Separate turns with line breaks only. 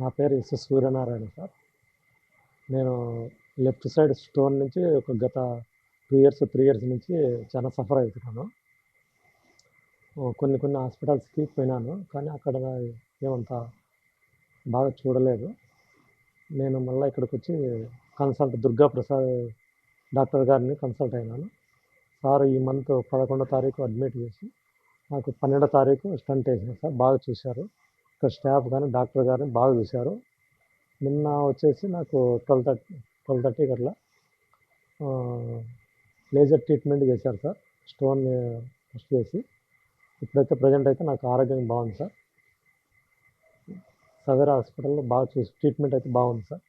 నా పేరు S Suryanarayana sir. నేను లెఫ్ట్ సైడ్ స్టోన్ నుంచి ఒక గత టూ ఇయర్స్ త్రీ ఇయర్స్ నుంచి చాలా సఫర్ అవుతున్నాను. కొన్ని కొన్ని హాస్పిటల్స్కి పోయినాను కానీ అక్కడ ఏమంత బాగా చూడలేదు. నేను మళ్ళీ ఇక్కడికి వచ్చి కన్సల్ట్ దుర్గా ప్రసాద్ డాక్టర్ గారిని కన్సల్ట్ అయినాను. సార్ ఈ మంత్ పదకొండో తారీఖు అడ్మిట్ చేసి నాకు పన్నెండో తారీఖు స్టంట్ వేసాను సార్ బాగా చూశారు. ఇక్కడ స్టాఫ్ కానీ డాక్టర్ గారిని బాగా చూశారు. నిన్న వచ్చేసి నాకు ట్వెల్వ్ థర్టీ ట్వెల్వ్ థర్టీకి అట్లా లేజర్ ట్రీట్మెంట్ చేశారు సార్. స్టోన్ ఫస్ట్ చేసి. ఇప్పుడైతే ప్రజెంట్ అయితే నాకు ఆరోగ్యం బాగుంది సార్. సవేరా హాస్పిటల్లో బాగా చూసి ట్రీట్మెంట్ అయితే బాగుంది సార్.